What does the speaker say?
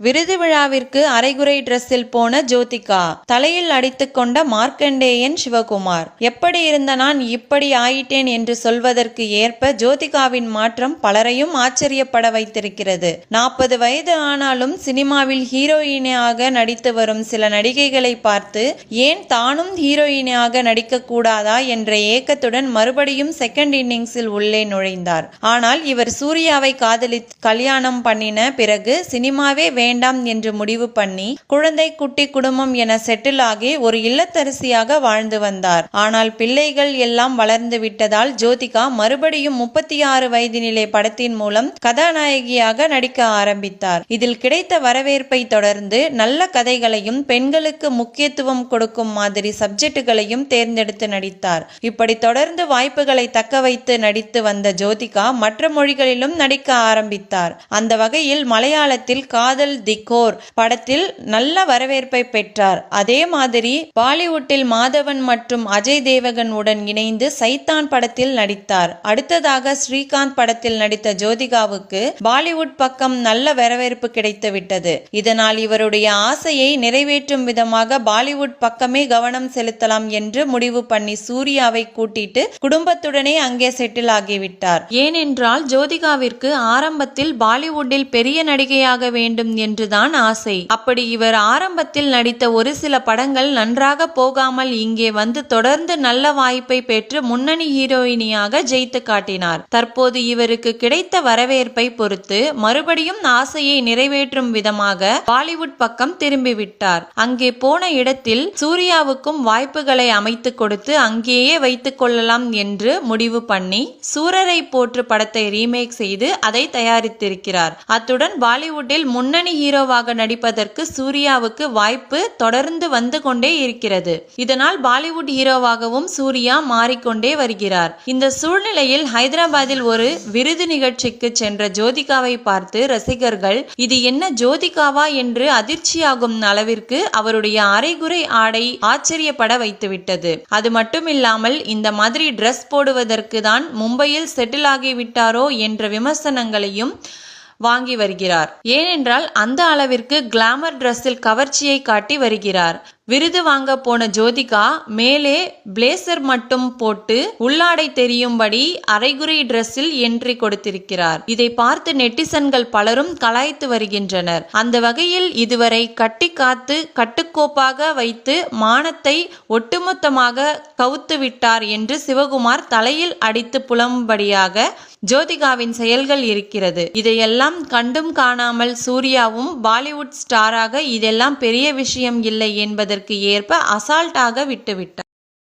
விருது விழாவிற்கு அரைகுறை டிரெஸ்ஸில் போன ஜோதிகா தலையில் அடித்து கொண்ட மார்க்கண்டேயன் சிவகுமார். எப்படி இருந்த நான் இப்படி ஆயிட்டேன் என்று சொல்வதற்கு ஏற்ப ஜோதிகாவின் மாற்றம் பலரையும் ஆச்சரியப்பட வைத்திருக்கிறது. நாற்பது வயது ஆனாலும் சினிமாவில் ஹீரோயினாக நடித்து வரும் சில நடிகைகளை பார்த்து ஏன் தானும் ஹீரோயினாக நடிக்கக்கூடாதா என்ற ஏக்கத்துடன் மறுபடியும் செகண்ட் இன்னிங்ஸில் உள்ளே நுழைந்தார். ஆனால் இவர் சூர்யாவை காதலி கல்யாணம் பண்ணின பிறகு சினிமாவே வேண்டாம் என்று முடிவு பண்ணி குழந்தை குட்டி குடும்பம் என செட்டில் ஆகி ஒரு இல்லத்தரசியாக வாழ்ந்து வந்தார். ஆனால் பிள்ளைகள் எல்லாம் வளர்ந்து விட்டதால் ஜோதிகா மறுபடியும் முப்பத்தி ஆறு வயதினிலே படத்தின் மூலம் கதாநாயகியாக நடிக்க ஆரம்பித்தார். இதில் கிடைத்த வரவேற்பை தொடர்ந்து நல்ல கதைகளையும் பெண்களுக்கு முக்கியத்துவம் கொடுக்கும் மாதிரி சப்ஜெக்டுகளையும் தேர்ந்தெடுத்து நடித்தார். இப்படி தொடர்ந்து வாய்ப்புகளை தக்க வைத்து நடித்து வந்த ஜோதிகா மற்ற மொழிகளிலும் நடிக்க ஆரம்பித்தார். அந்த வகையில் மலையாளத்தில் காதல் தி கோர் படத்தில் நல்ல வரவேற்பை பெற்றார். அதே மாதிரி பாலிவுட்டில் மாதவன் மற்றும் அஜய் தேவகன் உடன் இணைந்து சைத்தான் படத்தில் நடித்தார். அடுத்ததாக ஸ்ரீகாந்த் படத்தில் நடித்த ஜோதிகாவுக்கு பாலிவுட் பக்கம் நல்ல வரவேற்பு கிடைத்து விட்டது இதனால் இவருடைய ஆசையை நிறைவேற்றும் விதமாக பாலிவுட் பக்கமே கவனம் செலுத்தலாம் என்று முடிவு பண்ணி சூர்யாவை கூட்டிட்டு குடும்பத்துடனே அங்கே செட்டில் ஆகிவிட்டார். ஏனென்றால் ஜோதிகாவிற்கு ஆரம்பத்தில் பாலிவுட்டில் பெரிய நடிகையாக வேண்டும் என்றுதான் ஆசை. அப்படி இவர் ஆரம்பத்தில் நடித்த ஒரு சில படங்கள் நன்றாக போகாமல் இங்கே வந்து தொடர்ந்து நல்ல வாய்ப்பை பெற்று முன்னணி ஹீரோயினியாக ஜெயித்து காட்டினார். தற்போது இவருக்கு கிடைத்த வரவேற்பை பொறுத்து மறுபடியும் ஆசையை நிறைவேற்றும் விதமாக பாலிவுட் பக்கம் திரும்பிவிட்டார். அங்கே போன இடத்தில் சூர்யாவுக்கும் வாய்ப்புகளை அமைத்து கொடுத்து அங்கேயே வைத்துக் கொள்ளலாம் என்று முடிவு பண்ணி சூரரை போற்று படத்தை ரீமேக் செய்து அதை தயாரித்திருக்கிறார். அத்துடன் பாலிவுட்டில் முன்னணி ஹீரோவாக நடிப்பதற்கு சூர்யாவுக்கு வாய்ப்பு தொடர்ந்து வந்து கொண்டே இருக்கிறது. இதனால் பாலிவுட் ஹீரோவாகவும் சூர்யா மாறிக்கொண்டே வருகிறார். இந்த சூழ்நிலையில் ஹைதராபாத்தில் ஒரு விருது நிகழ்ச்சிக்கு சென்ற ஜோதிகாவை பார்த்து ரசிகர்கள் இது என்ன ஜோதிகாவா என்று அதிர்ச்சியாகும் அளவிற்கு அவருடைய அரைகுறை ஆடை ஆச்சரியப்பட வைத்துவிட்டது. அது மட்டுமில்லாமல் இந்த மாதிரி ட்ரெஸ் போடுவதற்கு தான் மும்பையில் செட்டில் ஆகிவிட்டாரோ என்ற விமர்சனங்களையும் வாங்கி வருகிறார். ஏனென்றால் அந்த அளவிற்கு கிளாமர் டிரஸ்ஸில் கவர்ச்சியை காட்டி வருகிறார். விருது வாங்க போன ஜோதிகா மேலே பிளேசர் மட்டும் போட்டு உள்ளாடை தெரியும்படி அரைகுறை டிரெஸ்ஸில் என்ட்ரி கொடுத்திருக்கிறார். இதை பார்த்து நெட்டிசன்கள் பலரும் கலாய்த்து வருகின்றனர். அந்த வகையில் இதுவரை கட்டி காத்து கட்டுக்கோப்பாக வைத்து மானத்தை ஒட்டுமொத்தமாக கவுத்து விட்டார் என்று சிவகுமார் தலையில் அடித்து புலம்படியாக ஜோதிகாவின் செயல்கள் இருக்கிறது. இதையெல்லாம் கண்டும் காணாமல் சூர்யாவும் பாலிவுட் ஸ்டாராக இதெல்லாம் பெரிய விஷயம் இல்லை என்பது அதற்கு ஏற்ப அசால்ட்டாக விட்டுவிட்டார்.